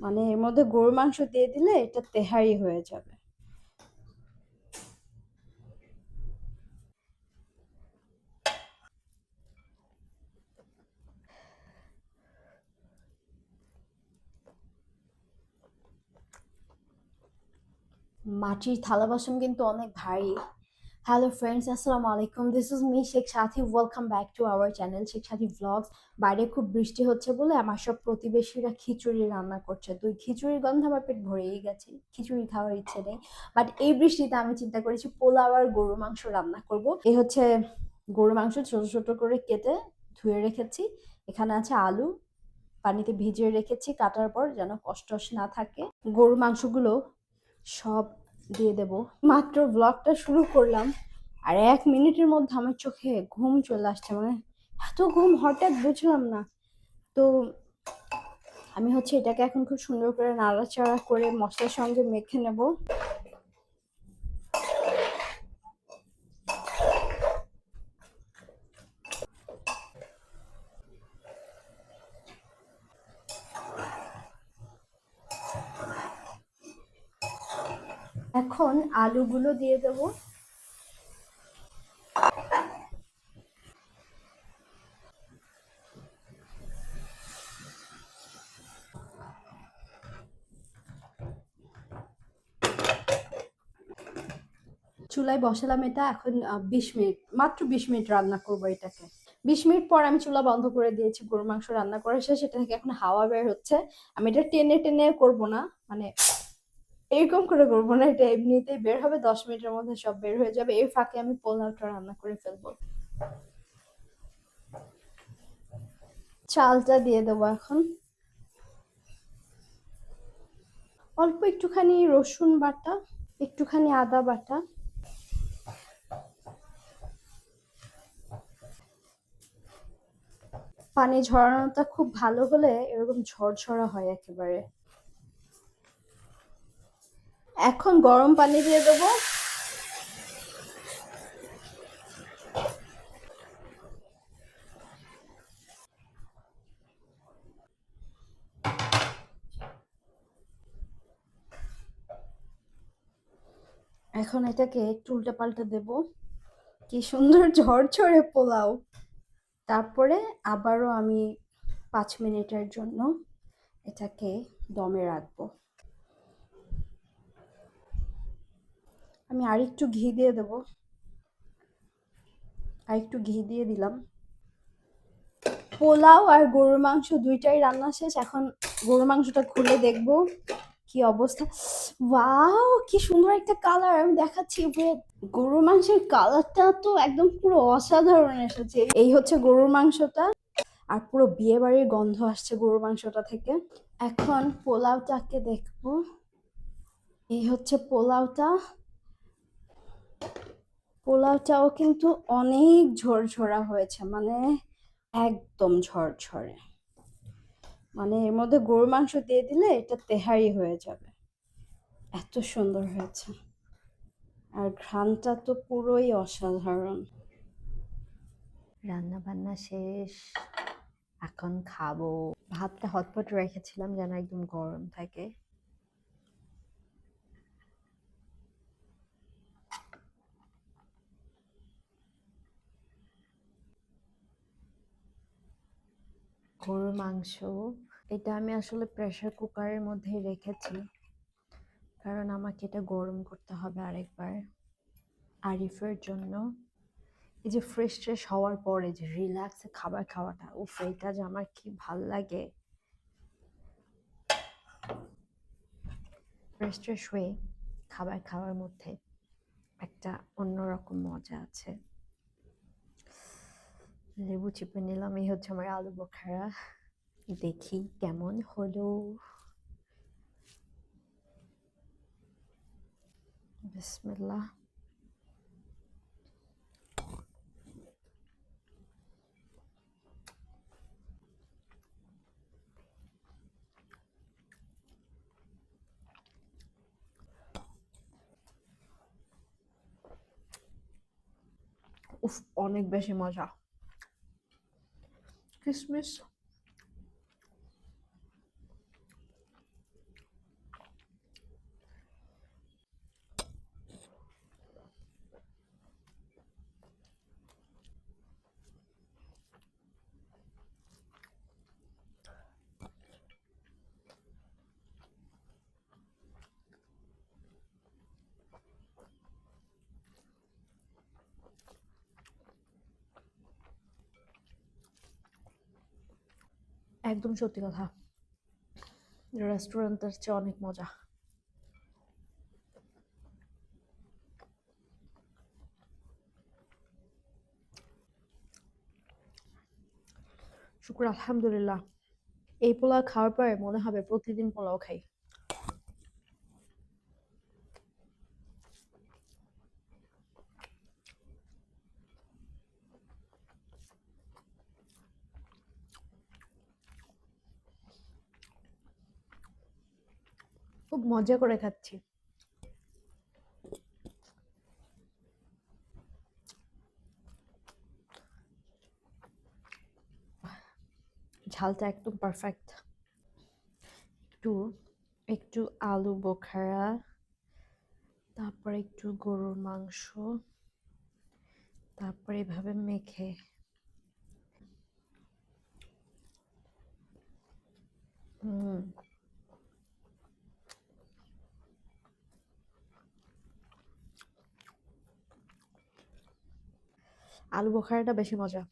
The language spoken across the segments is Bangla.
মানে এর মধ্যে গরুর মাংস দিয়ে দিলে এটা তেহারি হয়ে যাবে। মাটির থালা বাসন কিন্তু অনেক ভারী। হ্যালো ফ্রেন্ডস আসসালামু আলাইকুম this is me Sheikh Sathi welcome back to our channel Sheikh Sathi vlogs বাইরে খুব বৃষ্টি হচ্ছে বলে আমার সব প্রতিবেশীরা খিচুড়ি রান্না করছে। তো খিচুড়ির গন্ধ আমার পেট ভরেই গেছে। খিচুড়ি খাওয়ার ইচ্ছে নেই। বাট এই বৃষ্টিতে আমি চিন্তা করেছি পোলাও আর গরু মাংস রান্না করব। এই হচ্ছে গরু মাংস ছোট ছোট করে কেটে ধুয়ে রেখেছি। এখানে আছে আলু। পানিতে ভিজিয়ে রেখেছি। কাটার পর যেন কষ্ট না থাকে। গরু মাংসগুলো সব দিয়ে দেব। মাত্র ব্লগটা শুরু করলাম আর এক মিনিটের মধ্যে আমার চোখে ঘুম চলে আসছে। মানে এত ঘুম, হঠাৎ বুঝলাম না। তো আমি হচ্ছে এটাকে এখন খুব সুন্দর করে নাড়াচাড়া করে মশলার সঙ্গে মেখে নেব। এখন আলুগুলো দিয়ে দেবো। চুলায় বসালাম এটা এখন বিশ মিনিট, মাত্র বিশ মিনিট রান্না করব এটাকে। বিশ মিনিট পর আমি চুলা বন্ধ করে দিয়েছি গরু মাংস রান্না করা শেষ সেটা থেকে এখন হাওয়া বের হচ্ছে। আমি এটা টেনে টেনে করব না মানে এরকম করে করব না, এটা এমনিতেই বের হবে, দশ মিনিটের মধ্যে সব বের হয়ে যাবে। এর ফাঁকে আমি পোলাওটা রান্না করে ফেলব। চালটা দিয়ে দেবো এখন। অল্প একটুখানি রসুন বাটা, একটুখানি আদা বাটা। পানি ঝরানোটা খুব ভালো হলে এরকম ঝরঝরা হয় একেবারে। এখন গরম পানি দিয়ে দেবো। এখন এটাকে একটু উল্টে পাল্টে দেব। কি সুন্দর ঝরঝরে পোলাও। তারপরে আবারও আমি পাঁচ মিনিটের জন্য এটাকে দমে রাখব। আমি আরেকটু ঘি দিয়ে দেব। আরেকটু ঘি দিয়ে দিলাম। পোলাও আর গরুর মাংস দুইটাই রান্না শেষ। এখন গরুর মাংসটা খুলে দেখব কি অবস্থা। ওয়াও, কি সুন্দর একটা কালার। আমি দেখাচ্ছি গরুর মাংসের কালারটা তো একদম পুরো অসাধারণ এসেছে। এই হচ্ছে গরুর মাংসটা। আর পুরো বিয়ে বাড়ির গন্ধ আসছে গরুর মাংসটা থেকে। এখন পোলাওটাকে দেখব। এই হচ্ছে পোলাওটা। পোলাওটাও কিন্তু অনেক ঝরঝরা হয়েছে মানে একদম ঝরঝরে। মানে এর মধ্যে গরু মাংস দিয়ে দিলে এটা তেহারি হয়ে যাবে। এত সুন্দর হয়েছে। আর ঘ্রাণটা তো পুরোই অসাধারণ। রান্না বান্না শেষ, এখন খাব। ভাতটা হটপট রেখেছিলাম যেন একদম গরম থাকে। গরুর মাংস, এটা আমি আসলে প্রেশার কুকারের মধ্যে রেখেছি। কারণ আমাকে এটা গরম করতে হবে আরেকবার আরিফের জন্য। এই যে ফ্রেশ ট্রেশ হওয়ার পরে যে রিল্যাক্সে খাবার খাওয়াটা, উফ, এটা যে আমার কি ভালো লাগে। ফ্রেশ ট্রেশ হয়ে খাবার খাওয়ার মধ্যে একটা অন্যরকম মজা আছে। লেবু চিপে নিলাম, এই হচ্ছে আমার আলু বোখারা। দেখি কেমন হলো। বিসমিল্লাহ। উফ, অনেক বেশি মজা। Christmas একদম সত্যি কথা। রেস্টুরেন্টের চেয়ে অনেক মজা। শুক্র আলহামদুলিল্লাহ। এই পোলাও খাওয়ার পরে মনে হবে প্রতিদিন পোলাও খাই। খুব মজা করে খাচ্ছি। ঝালটা একদম পারফেক্ট একটু একটু আলু বোখারা, তারপরে একটু গরুর মাংস, তারপরে এভাবে মেখে। হুম। আলু বোখারাটা বেশি মজা।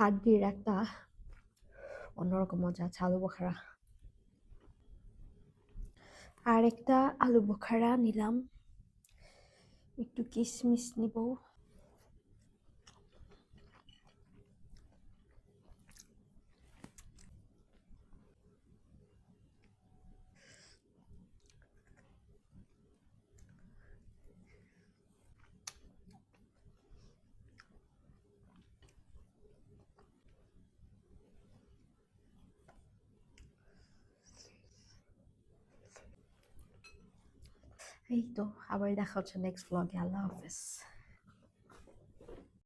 হাড্ডির একটা অন্যরকম মজা আছে, আলু বোখারা। আর একটা আলু বোখারা নিলাম। একটু কিশমিশ নিব। এই তো আবার দেখা হচ্ছে নেক্সট ব্লগে আল্লাহ হাফেজ।